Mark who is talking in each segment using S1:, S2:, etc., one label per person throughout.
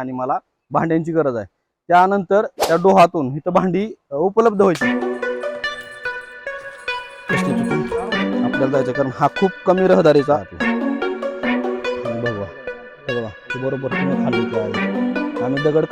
S1: आणि मला भांड्यांची गरज आहे. त्यानंतर त्या डोहातून इथं भांडी उपलब्ध व्हायची. आपल्याला जायचं कारण हा खूप कमी रहदारीचा आपला. आणि बघा बघा बरोबर तुम्ही खाली आम्ही दगड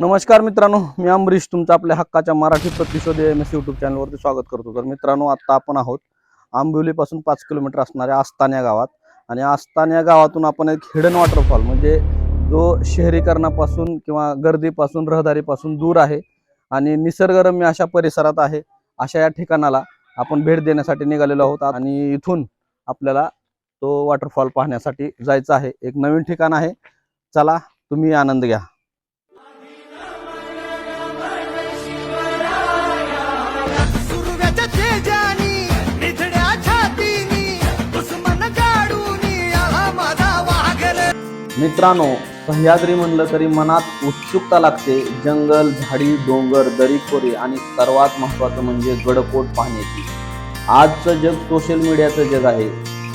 S1: नमस्कार मित्रांनो मी अमरीश तुमचं आपल्या हक्काच्या मराठी प्रतिशोध एम एस युट्यूब चॅनलवरती स्वागत करतो. तर मित्रांनो आत्ता आपण आहोत आंबिवलीपासून पाच किलोमीटर असणाऱ्या आस्तान या गावात. आणि आस्तान या गावातून आपण एक हिडन वॉटरफॉल म्हणजे जो शहरीकरणापासून किंवा गर्दीपासून रहदारीपासून दूर आहे आणि निसर्गरम्य अशा परिसरात आहे अशा या ठिकाणाला आपण भेट देण्यासाठी निघालेलो आहोत. आणि इथून आपल्याला तो वॉटरफॉल पाहण्यासाठी जायचं आहे. एक नवीन ठिकाण आहे. चला तुम्ही आनंद घ्या. मित्रांनो सह्याद्री म्हणलं तरी मनात उत्सुकता लागते. जंगल झाडी डोंगर दरीखोरी आणि सर्वात महत्त्वाचं म्हणजे गडकोट पाहण्याची. आजचं जग सोशल मीडियाचं जग आहे.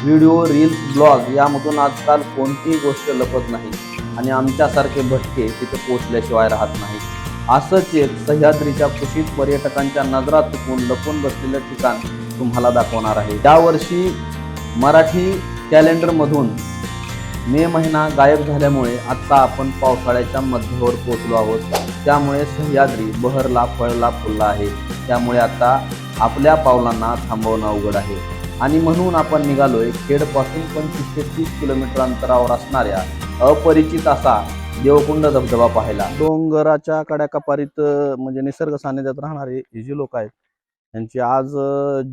S1: व्हिडिओ रील्स ब्लॉग यामधून आजकाल कोणतीही गोष्ट लपत नाही आणि आमच्यासारखे भटके तिथे पोचल्याशिवाय राहत नाही असंच एक सह्याद्रीच्या कुशीत पर्यटकांच्या नजरात चुकून लपून बसलेलं ठिकाण तुम्हाला दाखवणार आहे. यावर्षी मराठी कॅलेंडरमधून मे महिना गायब झाल्यामुळे आता आपण पावसाळ्याच्या मध्यावर पोहोचलो आहोत. त्यामुळे सह्याद्री बहरला फळला फुलला आहे. त्यामुळे आता आपल्या पावलांना थांबवणं अवघड आहे. आणि म्हणून आपण निघालोय खेडपासून पंचवीस ते तीस किलोमीटर अंतरावर असणाऱ्या अपरिचित असा देवकुंड धबधबा पाहायला. डोंगराच्या कड्याकपारीत म्हणजे निसर्ग सानिध्यात राहणारे हे जे लोक आहेत यांची आज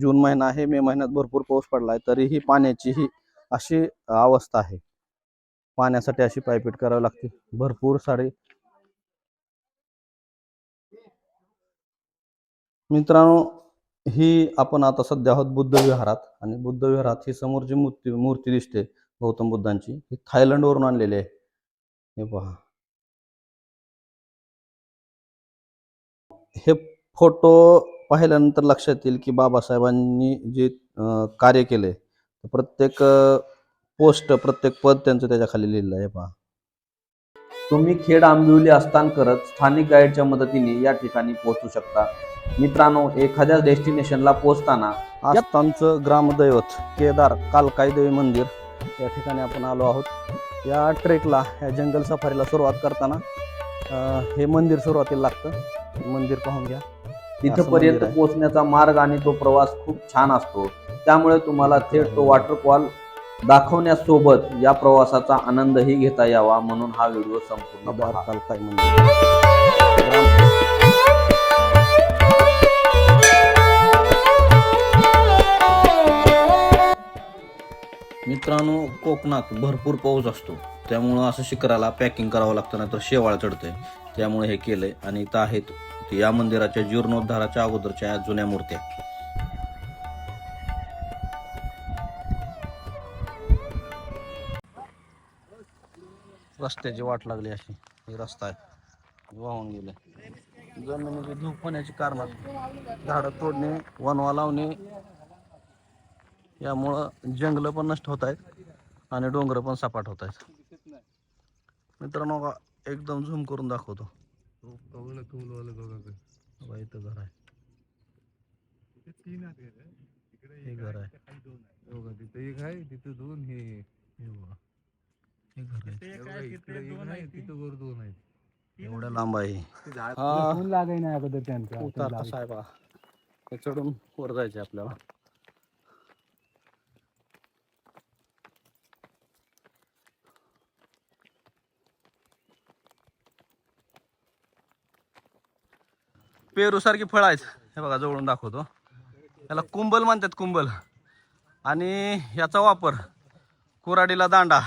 S1: जून महिना आहे मे महिन्यात भरपूर पाऊस पडला आहे तरीही पाण्याची ही अशी अवस्था आहे. पाण्यासाठी अशी पायपीट करावी लागते. भरपूर सारे. मित्रांनो ही आपण आता सध्या आहोत बुद्ध विहारात आणि बुद्ध विहारात ही समोर जी मूर्ती मूर्ती दिसते गौतम बुद्धांची ही थायलंडवरून आणलेली आहे. हे पहा. हे फोटो पाहिल्यानंतर लक्षात येईल की बाबासाहेबांनी जे कार्य केले प्रत्येक पोस्ट प्रत्येक पद त्यांचं त्याच्याखाली लिहिलं आहे पहा. तुम्ही खेड आंबिवली असताना करत स्थानिक गाईडच्या मदतीने या ठिकाणी पोहोचू शकता. मित्रांनो एखाद्या डेस्टिनेशनला पोहोचताना आस्थानचं ग्रामदैवत केदार कालकाई देवी मंदिर या ठिकाणी आपण आलो आहोत. या ट्रेकला या जंगल सफारीला सुरुवात करताना हे मंदिर सुरुवातीला लागतं. मंदिर पाहून घ्या.
S2: तिथपर्यंत. पोहोचण्याचा मार्ग आणि तो प्रवास खूप छान असतो. त्यामुळे तुम्हाला थेट तो वॉटरफॉल दाखवण्यासोबत या प्रवासाचा आनंदही घेता यावा म्हणून हा व्हिडिओ संपूर्ण पहा.
S1: मित्रांनो कोकणात भरपूर पाऊस असतो. त्यामुळं असं शिखराला पॅकिंग करावं लागतं नाहीतर शेवाळ चढतंय. त्यामुळे हे केलंय. आणि इथं आहेत या मंदिराच्या जीर्णोद्धाराच्या अगोदरच्या या जुन्या मूर्त्या. रस्त्याची वाट लागली अशी. ही रस्ता आहे. वाहून गेले जमिनीची धूप होण्याची कारण झाडं तोडणे वनवा लावणे यामुळं जंगलं पण नष्ट होत आहेत आणि डोंगर पण सपाट होत आहेत. मित्रांनो का एकदम झूम करून दाखवतो. इथं घर आहे. हे घर आहे.
S3: तिथे एक आहे तिथं दोन हे तिथे वर दोन आहेत
S1: लांब आहे.
S3: फुल लागाय नाही अगोदर त्यांचा
S1: हे चढून वर जायचे आपल्याला. पेरू सारखी फळ आहेत. हे बघा जवळून दाखवतो. याला कुंबल म्हणतात कुंबल. आणि याचा वापर कुराडीला दांडा.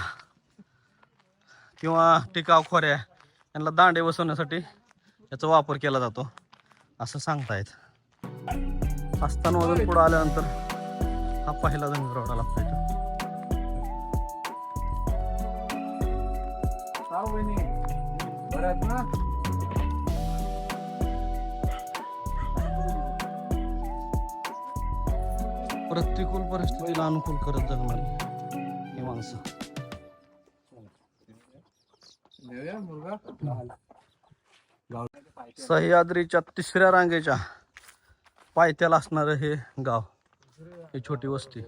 S1: किंवा टिकाव खोऱ्या यांना दांडे बसवण्यासाठी याचा वापर केला जातो. असं सांगतायत. आस्थानमधून पुढं आल्यानंतर हा पहिला डोंगरवडा लागतो इथं प्रतिकूल परिस्थितीला अनुकूल करत जगणारी ही माणसं. सह्याद्रीच्या तिसऱ्या रांगेच्या पायथ्याला असणारं हे गाव ही छोटी वस्ती.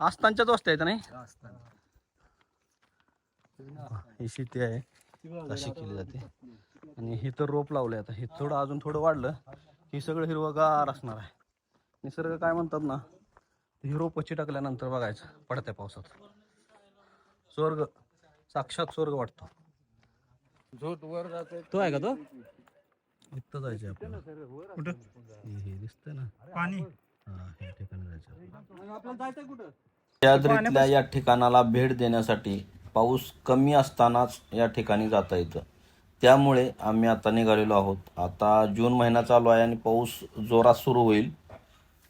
S1: आस्थानच्याच वस्ती आहेत नाही? ही शेती आहे. अशी केली जाते. आणि ही तर रोप लावले आता. हे थोडं अजून थोडं वाढलं ही सगळं हिरवगार असणार आहे. निसर्ग काय म्हणतात ना हे रोप पची टाकल्यानंतर बघायचं पडत्या पावसात. स्वर्ग साक्षात स्वर्ग वाटतो.
S3: झोत वर जाते.
S1: तो आहे का तो? इथं जायचं आपल्याला. कुठं? हे दिसतंय ना.
S4: पाणी.
S1: हा, या ठिकाणी जायचं सह्याद्रीतल्या या ठिकाणाला भेट देण्यासाठी पाऊस कमी असतानाच या ठिकाणी जाता येतं. त्यामुळे आम्ही आता निघालेलो आहोत. आता जून महिना चालू आहे आणि पाऊस जोरात सुरू होईल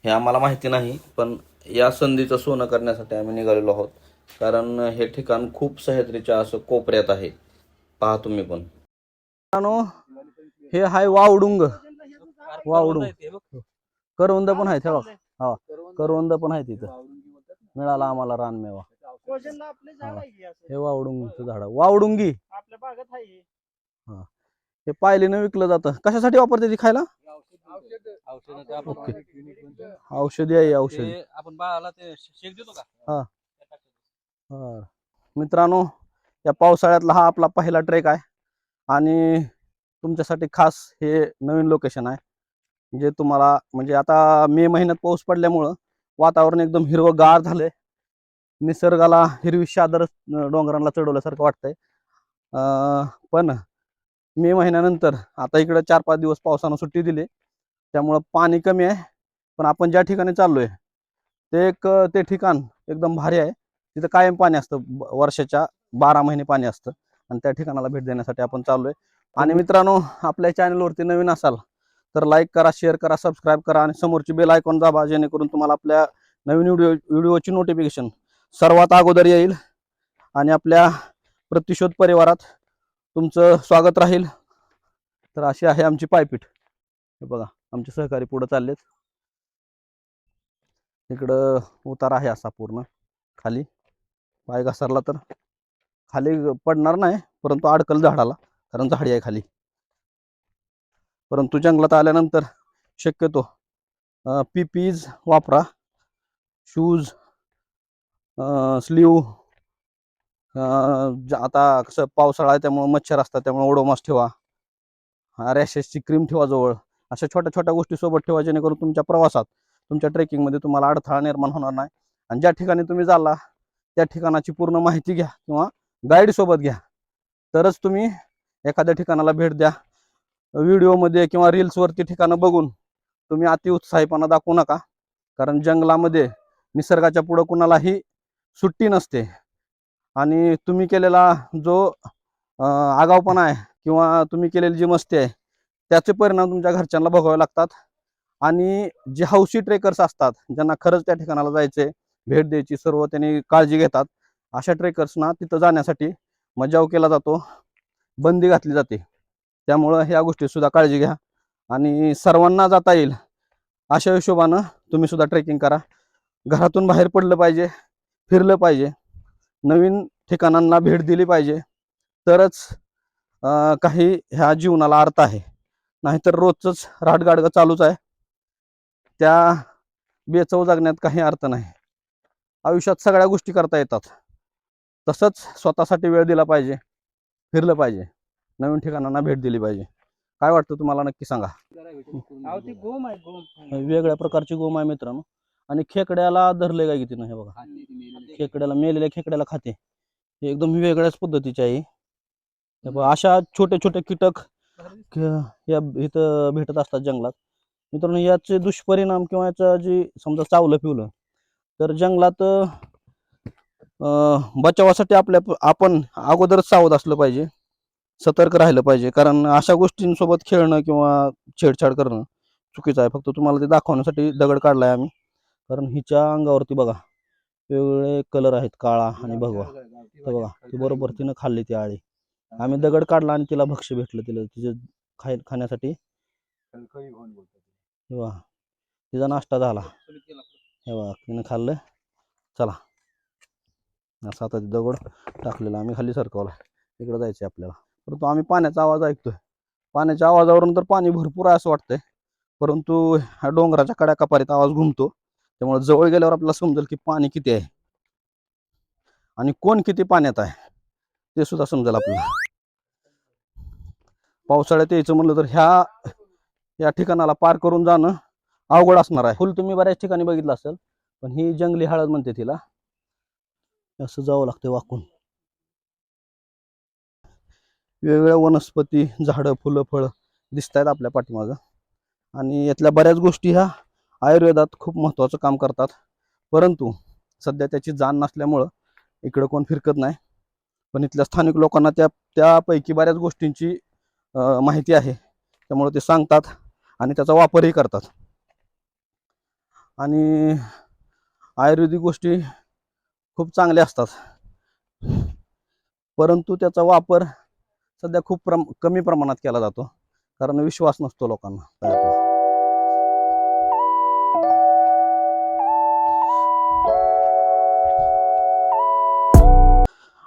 S1: हे आम्हाला माहिती नाही पण या संधीचं सोनं करण्यासाठी आम्ही निघालेलो आहोत. कारण हे ठिकाण खूप सह्याद्रीच्या असं कोपऱ्यात आहे. पहा तुम्ही पण. हे हाय वावडुंग. वावडुंग. करवंद पण आहे बघ हा करवंद पण आहे तिथं. मिळाला आम्हाला रानमेवा. हे. वावडुंगचं झाड. वावडुंगी.
S4: आपल्या बागेत आहे हे.
S1: हे. पायलीनं विकलं जातं. कशासाठी वापरते ती खायला? ओके. औषधी आहे औषधी.
S5: आपण बाळाला ते शेक देतो का?
S1: बरं. मित्रांनो या पावसाळ्यातला हा आपला पहिला ट्रेक आहे. आणि तुमच्यासाठी खास हे नवीन लोकेशन आहे. जे तुम्हाला म्हणजे आता मे महिन्यात पाऊस पडल्यामुळं वातावरण एकदम हिरवंगार झालंय. निसर्गाला हिरवी शादर डोंगरांना चढवल्यासारखं वाटतंय. पण मे महिन्यानंतर आता इकडं चार पाच दिवस पावसानं सुट्टी दिली. त्यामुळं पाणी कमी आहे. पण आपण ज्या ठिकाणी चाललोय ते एक ते ठिकाण एकदम भारी आहे. तिथं कायम पाणी असतं वर्षाच्या. बारा महिने पाणी असतं. आणि त्या ठिकाणाला भेट देण्यासाठी आपण चाललोय. आणि मित्रांनो आपल्या चॅनलवरती नवीन असाल तर लाईक करा शेअर करा सबस्क्राईब करा आणि समोरची बेल आयकॉन दाबा जेणेकरून तुम्हाला आपल्या नवीन व्हिडिओ व्हिडिओची नोटिफिकेशन सर्वात अगोदर येईल. आणि आपल्या प्रतिशोध परिवारात तुमचं स्वागत राहील. तर अशी आहे आमची पायपीठ. हे बघा आमचे सहकारी पुढे चाललेत. इकडं उतार आहे असा पूर्ण. खाली पाय घसरला तर. खाली पडणार नाही परंतु अडकल झाडाला कारण झाडी आहे खाली. परंतु जंगलात आल्यानंतर शक्यतो पीपीज वापरा शूज स्लीव आता कसं पावसाळा आहे त्यामुळे मच्छर असतात त्यामुळे ओडोमास ठेवा रॅशेसची क्रीम ठेवा जवळ अशा छोट्या छोट्या गोष्टी सोबत ठेवा जेणेकरून तुमच्या प्रवासात तुमच्या ट्रेकिंगमध्ये तुम्हाला अडथळा निर्माण होणार नाही. आणि ज्या ठिकाणी तुम्ही जाला त्या ठिकाणाची पूर्ण माहिती घ्या किंवा गाईड सोबत घ्या. तरच तुम्ही एखाद्या ठिकाणाला भेट द्या. व्हिडिओमध्ये किंवा रील्सवरती ठिकाणं बघून तुम्ही अतिउत्साहीपणा दाखवू नका. कारण जंगलामध्ये निसर्गाच्या पुढं कुणालाही सुट्टी नसते. आणि तुम्ही केलेला जो आगावपणा आहे किंवा तुम्ही केलेली जी मस्ती आहे त्याचे परिणाम तुमच्या घरच्यांना भोगावे लागतात. आणि जे हौशी ट्रेकर्स असतात ज्यांना खरंच त्या ठिकाणाला जायचे भेट द्यायची सर्व त्यांनी काळजी घेतात. अशा ट्रेकर्सना तिथं जाण्यासाठी मजाव केला जातो. बंदी घातली जाते. त्यामुळं ह्या गोष्टीसुद्धा काळजी घ्या आणि सर्वांना जाता येईल. अशा हिशोबानं तुम्ही सुद्धा ट्रेकिंग करा. घरातून बाहेर पडलं पाहिजे फिरलं पाहिजे. नवीन ठिकाणांना भेट दिली पाहिजे. तरच काही ह्या जीवनाला अर्थ आहे. नाहीतर रोजच राटगाडगं चालूच आहे. त्या बेचव जगण्यात काही अर्थ नाही. आयुष्यात सगळ्या गोष्टी करता येतात. तसंच स्वतःसाठी वेळ दिला पाहिजे फिरलं पाहिजे नवीन ठिकाणांना भेट दिली पाहिजे. काय वाटतं तुम्हाला? नक्की सांगा. वेगळ्या प्रकारची गोम आहे मित्रांनो. आणि खेकड्याला धरले काय किती? हे बघा. खेकड्याला मेलेल्या खेकड्याला खाते. हे एकदम वेगळ्याच पद्धतीची आहे हे. बघा, अशा छोटे छोटे कीटक या इथं भेटत असतात जंगलात. मित्रांनो याचे दुष्परिणाम किंवा याचं जे समजा चावलं पिवलं तर जंगलात बचावासाठी आपल्या आपण अगोदरच सावध असलं पाहिजे. सतर्क राहिलं पाहिजे. कारण अशा गोष्टींसोबत खेळणं किंवा छेडछाड करणं चुकीचं आहे. फक्त तुम्हाला ते दाखवण्यासाठी दगड काढलाय आम्ही. कारण हिच्या अंगावरती बघा वेगवेगळे कलर आहेत काळा आणि भगवा. तर बघा ती बरोबर तिनं खाल्ली ती आळी. आम्ही दगड काढला आणि तिला भक्ष्य भेटलं तिला. तिचे खाय खाण्यासाठी. हे तिचा नाश्ता झाला. हे बघा तिनं खाल्लं. चला. असा आता दगड टाकलेला आम्ही खाली सरकवला. इकडं जायचं आपल्याला. परंतु आम्ही पाण्याचा आवाज ऐकतोय. पाण्याच्या आवाजावरून तर पाणी भरपूर आहे असं वाटतंय. परंतु ह्या डोंगराच्या कड्या कपारीत आवाज घुमतो. त्यामुळे जवळ गेल्यावर आपल्याला समजेल की पाणी किती आहे. आणि कोण किती पाण्यात आहे ते सुद्धा समजेल आपल्याला. पावसाळ्यात यायचं म्हणलं तर ह्या या ठिकाणाला पार करून जाणं अवघड असणार आहे. फुल तुम्ही बऱ्याच ठिकाणी बघितलं असेल पण ही जंगली हळद म्हणते तिला. असं जावं लागतं वाकून. वेगवेगळ्या वनस्पती झाडं फुलं फळं दिसत आहेत आपल्या पाठीमागं. आणि यातल्या बऱ्याच गोष्टी ह्या आयुर्वेदात खूप महत्त्वाचं काम करतात. परंतु सध्या त्याची जाण नसल्यामुळं इकडं कोण फिरकत नाही. पण इथल्या स्थानिक लोकांना त्या त्यापैकी बऱ्याच गोष्टींची माहिती आहे. त्यामुळे ते सांगतात आणि त्याचा वापरही करतात. आणि आयुर्वेदिक गोष्टी खूप चांगले असतात. परंतु त्याचा वापर सध्या खूप प्रम कमी प्रमाणात केला जातो. कारण विश्वास नसतो लोकांना.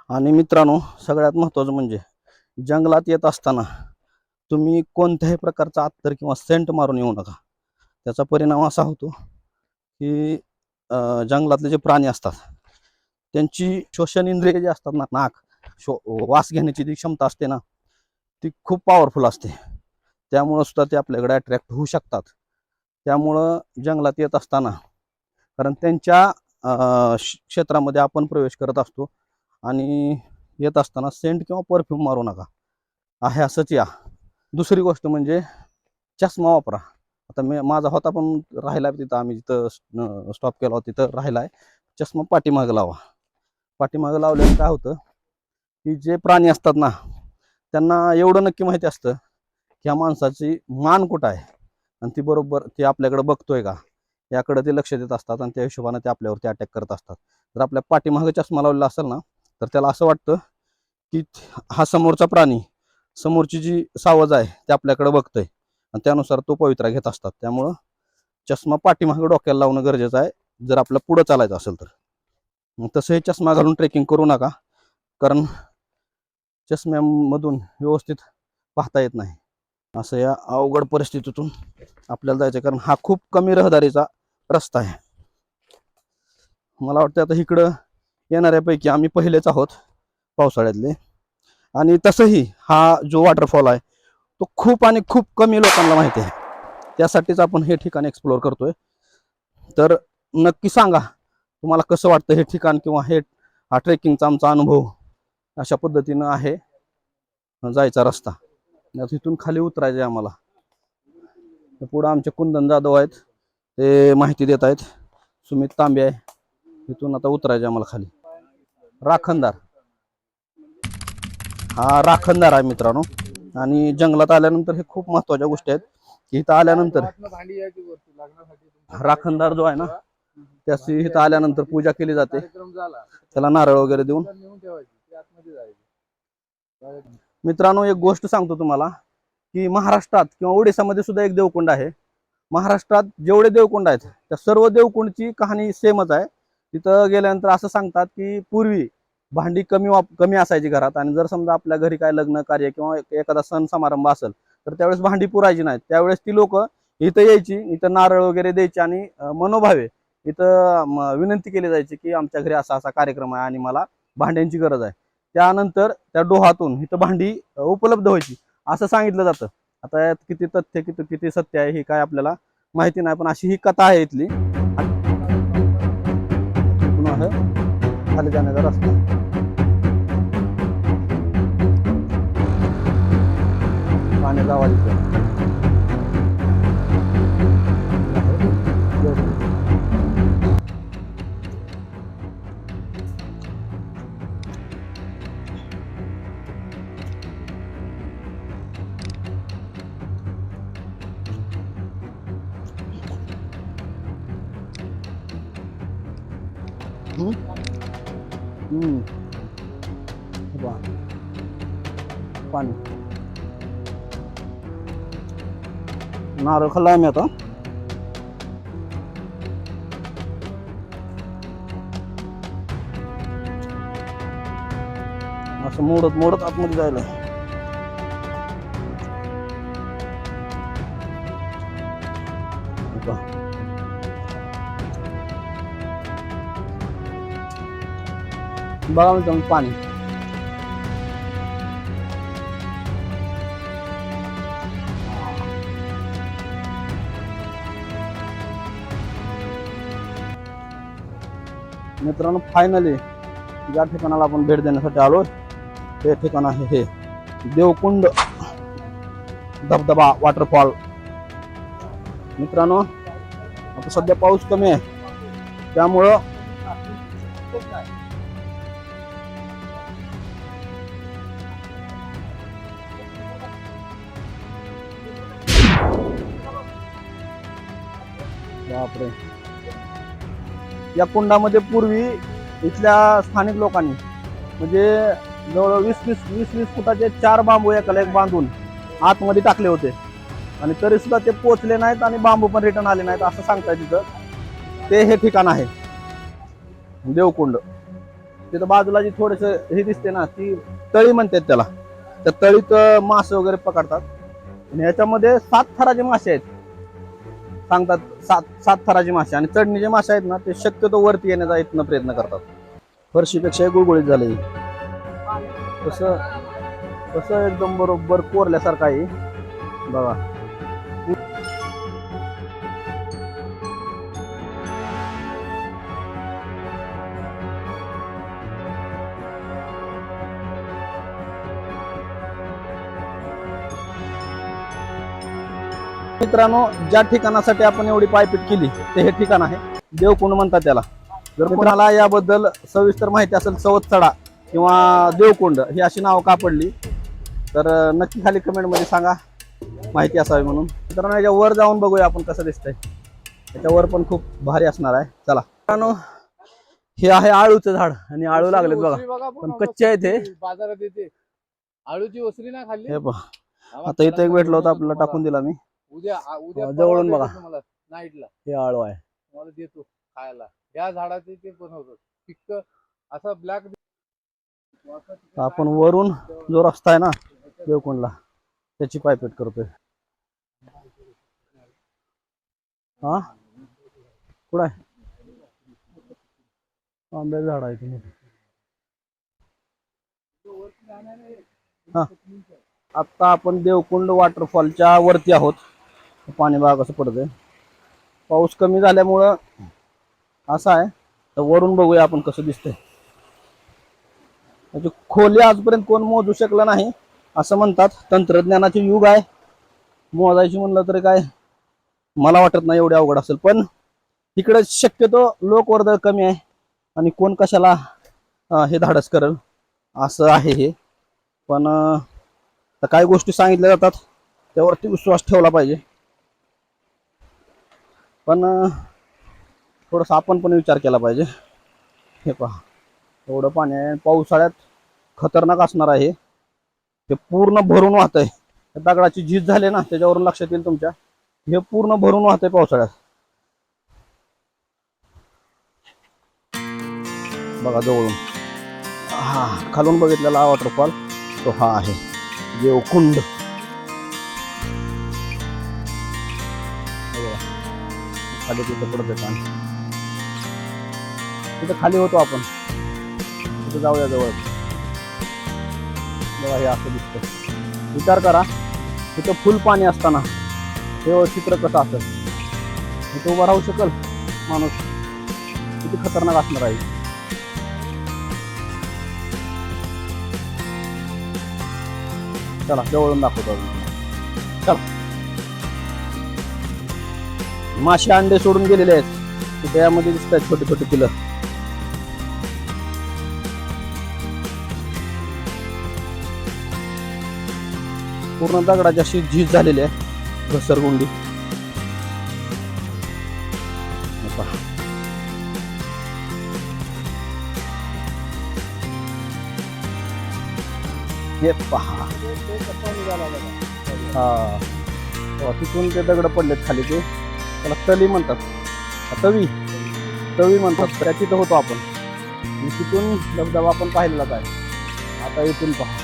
S1: आणि मित्रांनो सगळ्यात महत्त्वाचं म्हणजे जंगलात येत असताना तुम्ही कोणत्याही प्रकारचा अत्तर किंवा सेंट मारून येऊ नका. त्याचा परिणाम असा होतो की जंगलातले जे प्राणी असतात त्यांची श्वसन इंद्रिय जे असतात ना नाक शो वास घेण्याची जी क्षमता असते ना ती खूप पॉवरफुल असते. त्यामुळं सुद्धा ते आपल्याकडे अट्रॅक्ट होऊ शकतात. त्यामुळं जंगलात येत असताना कारण त्यांच्या क्षेत्रामध्ये आपण प्रवेश करत असतो आणि येत असताना सेंट किंवा परफ्यूम मारू नका. आहे असंच या. दुसरी गोष्ट म्हणजे चष्मा वापरा. आता मी माझा होता पण राहिला तिथं आम्ही जिथं स्टॉप केला होता तिथं राहिला आहे चष्मा पाठीमागं लावा. पाठीमागं लावल्यानं काय होतं की जे प्राणी असतात ना त्यांना एवढं नक्की माहिती असतं की ह्या माणसाची मान कुठं आहे? आणि ती बरोबर ते आपल्याकडे बघतोय का? याकडे ते लक्ष देत असतात आणि त्या हिशोबाने ते आपल्यावरती अटॅक करत असतात. जर आपल्या पाठीमागं चष्मा लावलेला असेल ना तर त्याला असं वाटतं की हा समोरचा प्राणी समोरची जी सावज आहे ते आपल्याकडे बघतोय. आणि त्यानुसार तो पवित्रा घेत असतात. त्यामुळं चष्मा पाठीमागं डोक्याला लावणं गरजेचं आहे. जर आपलं पुढं चालायचं असेल तर. तसंही चष्मा घालून ट्रेकिंग करू नका. कारण चष्म्यामधून व्यवस्थित पाहता येत नाही. असं या अवघड परिस्थितीतून आपल्याला जायचं कारण हा खूप कमी रहदारीचा रस्ता आहे. मला वाटतं आता इकडं येणाऱ्यापैकी आम्ही पहिलेच आहोत पावसाळ्यातले. आणि तसंही हा जो वॉटरफॉल आहे तो खूप आणि खूप कमी लोकांना माहिती आहे. त्यासाठीच आपण हे ठिकाण एक्सप्लोअर करतोय. तर नक्की सांगा तुम्हाला कसं वाटतं हे ठिकाण किंवा हे हा ट्रेकिंगचा आमचा अनुभव अशा पद्धतीनं आहे? जायचा रस्ता. तिथून खाली उतरायचं आहे आम्हाला. पुढं आमचे कुंदन जाधव आहेत. ते माहिती देत आहेत. सुमित तांबे आहे. तिथून आता उतरायचं आम्हाला खाली. राखणदार. हा राखणदार आहे मित्रांनो. आणि जंगलात आल्यानंतर हे खूप महत्त्वाच्या गोष्टी आहेत. की इथं आल्यानंतर राखणदार जो आहे ना त्याची इथं आल्यानंतर पूजा केली जाते. त्याला नारळ वगैरे देऊन. मित्रांनो एक गोष्ट सांगतो तुम्हाला की महाराष्ट्रात किंवा ओडिसामध्ये सुद्धा एक देवकुंड आहे. महाराष्ट्रात जेवढे देवकुंड आहेत त्या सर्व देवकुंडची कहाणी सेमच आहे. तिथं गेल्यानंतर असं सांगतात की पूर्वी भांडी कमी वाप कमी असायची घरात. आणि जर समजा आपल्या घरी काय लग्न कार्य किंवा एखादा सण समारंभ असेल तर त्यावेळेस भांडी पुरायची नाहीत. त्यावेळेस ती लोक इथं यायची इथं नारळ वगैरे द्यायची आणि मनोभावे इथं विनंती केली जायची की आमच्या घरी असा असा कार्यक्रम आहे आणि मला भांड्यांची गरज आहे. त्यानंतर त्या डोहातून इथं भांडी उपलब्ध व्हायची. असं सांगितलं जातं. आता यात किती तथ्य किती किती सत्य आहे हे काय आपल्याला माहिती नाही पण अशी ही कथा आहे इथली. इथून खाली जाण्याचा रस्ता. पाण्याचा आवाज येतो नारळ खाल्ला आम्ही आता. असं मोडत मोडत आतमध्ये जायला. बघा मी पाणी. मित्रांनो फायनली ज्या ठिकाणाला आपण भेट देण्यासाठी आलो. ते ठिकाण आहे हे. देवकुंड धबधबा वॉटरफॉल मित्रांनो आता सध्या पाऊस कमी आहे. त्यामुळं बापरे. या कुंडामध्ये पूर्वी इथल्या स्थानिक लोकांनी म्हणजे जवळ वीस वीस वीस वीस फुटाचे चार बांबू एकाला एक बांधून आतमध्ये टाकले होते. आणि तरी सुद्धा ते पोचले नाहीत आणि बांबू पण रिटर्न आले नाहीत असं सांगताय तिथं. ते हे ठिकाण आहे. देवकुंड. तिथं बाजूला जी थोडस हे दिसते ना ती तळी म्हणतात त्याला. त्या तळीत मासे वगैरे पकडतात. आणि ह्याच्यामध्ये सात थराचे मासे आहेत. सांगतात सात सात थराचे मासे आणि चढणीचे मासे आहेत ना ते शक्यतो वरती येण्याचा इथनं प्रयत्न करतात. फरशीपेक्षा गुळगुळीत झाले तसं तसं एकदम बरोबर कोरल्यासारखं आहे बघा. मित्रांनो ज्या ठिकाणासाठी आपण एवढी पायपीट केली ते हे ठिकाण आहे. देवकुंड म्हणतात त्याला. जर कोणाला याबद्दल सविस्तर माहिती असेल सवत्सडा किंवा देवकुंड ही अशी नावं का पडली तर नक्की खाली कमेंटमध्ये सांगा. माहिती असावी म्हणून. मित्रांनो याच्या वर जाऊन बघूया आपण कसं दिसतंय. त्याच्यावर पण खूप भारी असणार आहे. चला. मित्रांनो हे आहे आळूचं झाड आणि आळू लागलेत बघा. पण कच्चे आहेत हे.
S3: बाजारात येते. आळूची ओसरी ना खाल्ली?
S1: हे पहा. आता इथं एक भेटलं होतं आपल्याला टाकून दिला मी.
S3: उद्या आ- उद्या
S1: हा,
S3: परवा
S1: जवळून
S3: देतो
S1: बघा.
S3: तुम्हाला नाईटला.
S1: हे आळू आहे.
S3: तुम्हाला देतो खायला. या झाडाचे ते बनवतो पिक्क असा ब्लॅक
S1: आपण वरून जो रस्ता आहे ना देवकुंडला त्याची पायपीट करतोय. हा? कुठं आहे? आंब्याचं झाड आहे तुम्ही. हा. आता आपण देवकुंड वॉटरफॉलच्या वरती आहोत. पाणी बघा कसं पडतंय. पाऊस कमी झाल्यामुळं असं आहे. तर वरून बघूया आपण कसं दिसतंय. त्याची खोली आजपर्यंत कोण मोजू शकलं नाही असं म्हणतात. तंत्रज्ञानाचे युग आहे. मोजायची म्हणलं तरी काय? मला वाटत नाही एवढे अवघड असेल. पण इकडे शक्यतो लोकवर्दळ कमी आहे. आणि कोण कशाला हे धाडस करेल? असं आहे हे. पण काही गोष्टी सांगितल्या जातात. त्यावरती विश्वास ठेवला पाहिजे. पण थोडंसं आपण पण विचार केला पाहिजे. हे पहा. एवढं पाणी आहे. पावसाळ्यात खतरनाक असणार आहे ते पूर्ण भरून वाहत आहे दगडाची झीज झाली ना त्याच्यावरून लक्षात येईल तुमच्या. हे पूर्ण भरून वाहत आहे पावसाळ्यात. बघा जवळून. हा खालून बघितलेला वॉटरफॉल तो हा आहे. देवकुंड. खाली तिथं पडत आहे पाणी तिथं खाली होतो आपण. तिथं जाऊया जवळ. बघा हे असं दिसतं विचार करा तिथं फुल पाणी असताना हे चित्र कसं असेल? तिथं उभा राहू शकल माणूस? किती खतरनाक असणार आहे. चला जवळून दाखवतो मासे अंडे सोडून गेलेले आहेत. त्यामध्ये दिसत आहेत छोटे छोटे पिलं. पूर्ण दगडाची अशी झीज झालेली आहे. घसरगुंडी हे पहा. पहा. हा. तिथून ते दगड पडलेत खाली ते. त्याला तली म्हणतात. तवी. तवी म्हणतात. त्या तिथं होतो आपण. आणि तिथून धबधबा आपण पाहिलेलाच आहे आता इथून पहा.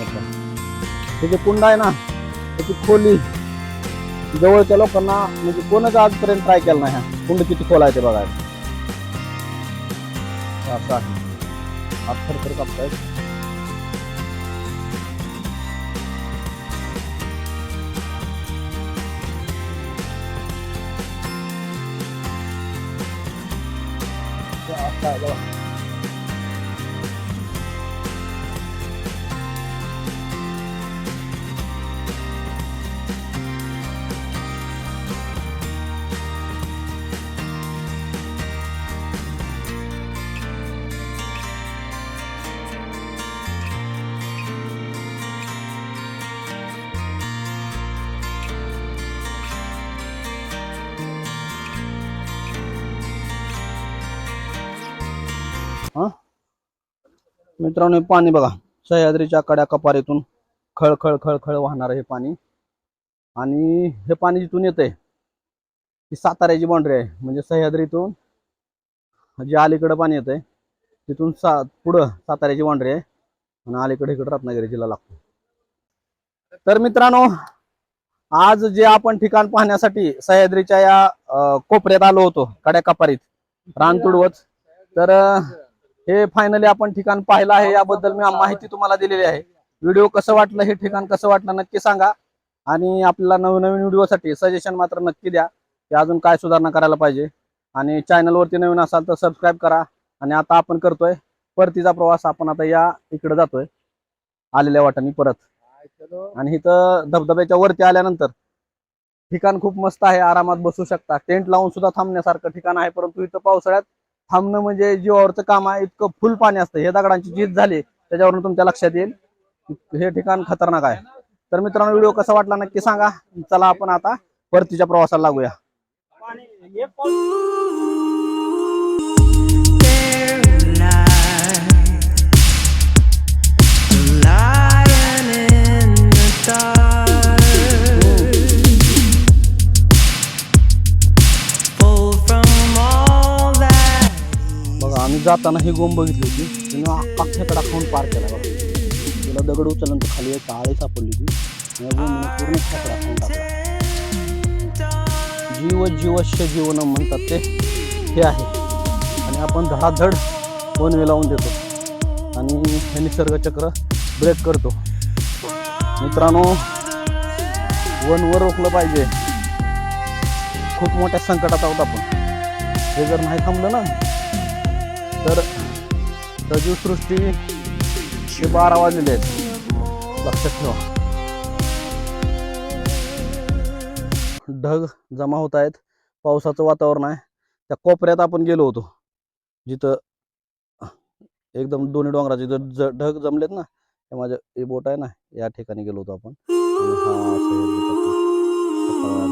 S1: अच्छा. हे जे कुंड आहे ना त्याची खोली. जवळच्या लोकांना म्हणजे कोणच आजपर्यंत ट्राय केला नाही कुंड किती खोल आहे. ते बघा. मित्रांनो हे पाणी बघा. सह्याद्रीच्या कड्या कपारीतून खळ खळ वाहणार हे पाणी. आणि हे पाणी जिथून येतंय ती साताऱ्याची बाउंड्री आहे. म्हणजे सह्याद्रीतून जे अलीकडं पाणी येतंय तिथून सा पुढं साताऱ्याची बाउंड्री आहे. आणि अलीकडे इकडे रत्नागिरी जिल्हा लागतो. तर मित्रांनो आज जे आपण ठिकाण पाहण्यासाठी सह्याद्रीच्या या कोपऱ्यात आलो होतो कड्या कपारीत रान तुडवत तर हे फायनली आपण ठिकाण पाहिलं आहे याबद्दल मी माहिती तुम्हाला दिलेली आहे. व्हिडिओ कसं वाटलं हे ठिकाण कसं वाटलं नक्की सांगा. आणि आपल्याला नवीन नवीन व्हिडिओसाठी सजेशन मात्र नक्की द्या. की अजून काय सुधारणा करायला पाहिजे. आणि चॅनलवरती नवीन असाल तर सबस्क्राईब करा. आणि आता आपण करतोय परतीचा प्रवास. आपण आता या इकडे जातोय आलेल्या वाटाने परत. आणि इथं धबधब्याच्या वरती आल्यानंतर ठिकाण खूप मस्त आहे. आरामात बसू शकता. टेंट लावून सुद्धा थांबण्यासारखं ठिकाण आहे परंतु इथं पावसाळ्यात थांबणं म्हणजे जीवावरचं काम आहे इतकं फुल पाणी असतं. हे दगडांची जीत झाली त्याच्यावरून तुमच्या लक्षात येईल. हे ठिकाण खतरनाक आहे. तर मित्रांनो व्हिडिओ कसा वाटला नक्की सांगा. चला आपण आता परतीच्या प्रवासाला लागूया. मी जाताना ही गोम बघितली होती. तिने अख्ख्याकडा खाऊन पार केला बघा. तिला दगड उचलल्यानंतर खाली एक आळी सापडली होती. या गोमीने पूर्ण खेकडा खाऊन टाकला. जीव जीवस्य जीवन म्हणतात ते. हे आहे. आणि आपण धडाधड वन विलावून देतो. आणि हे निसर्गचक्र ब्रेक करतो. मित्रांनो वनवर रोखलं पाहिजे. खूप मोठ्या संकटात आहोत आपण. हे जर नाही थांबलं ना सजीवसृष्टी हे बारा वाजलेले आहेत लक्षात ठेवा ढग जमा होत आहेत पावसाचं वातावरण आहे. त्या कोपऱ्यात आपण गेलो होतो. जिथं एकदम दोन्ही डोंगराचे जिथं ज- ढग जमलेत ना हे माझं हे बोट आहे ना या ठिकाणी गेलो होतो आपण.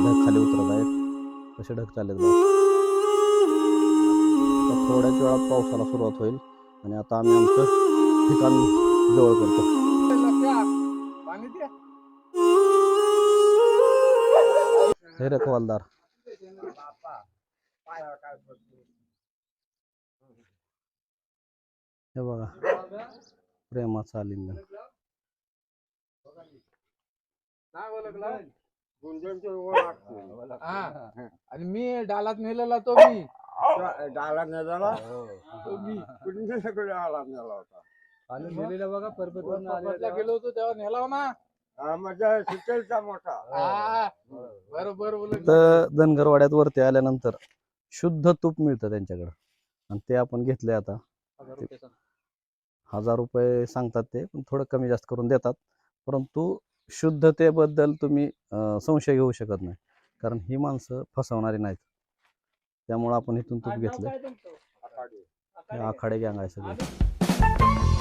S1: ढग खाली उतरत आहेत. कसे ढग चाललेत थोड्याच वेळात पावसाला सुरुवात होईल. आणि आता आम्ही आमचं ठिकाण जवळ करतो. हे रखवालदार हे बघा प्रेमाचं आलिंगन.
S3: आणि मी डालात नेलेला तो मी.
S6: डाला नेला कुठे आला नेला होता?
S3: आणि नेलेला बघा गेलो होतो तेव्हा नेला हो ना?
S6: हा, सुटेलचा मोठा.
S3: हा बरोबर बोलत
S1: तर धनगरवाड्यात वरती आल्यानंतर शुद्ध तूप मिळतं त्यांच्याकडं. आणि ते आपण घेतले आता. हजार रुपये सांगतात ते पण थोडं कमी जास्त करून देतात. परंतु शुद्धतेबद्दल तुम्ही संशय घेऊ शकत नाही. कारण ही माणसं फसवणारी नाहीत. त्यामुळं आपण इथून तूप घेतलं. आखाडे गँग आहे सगळे.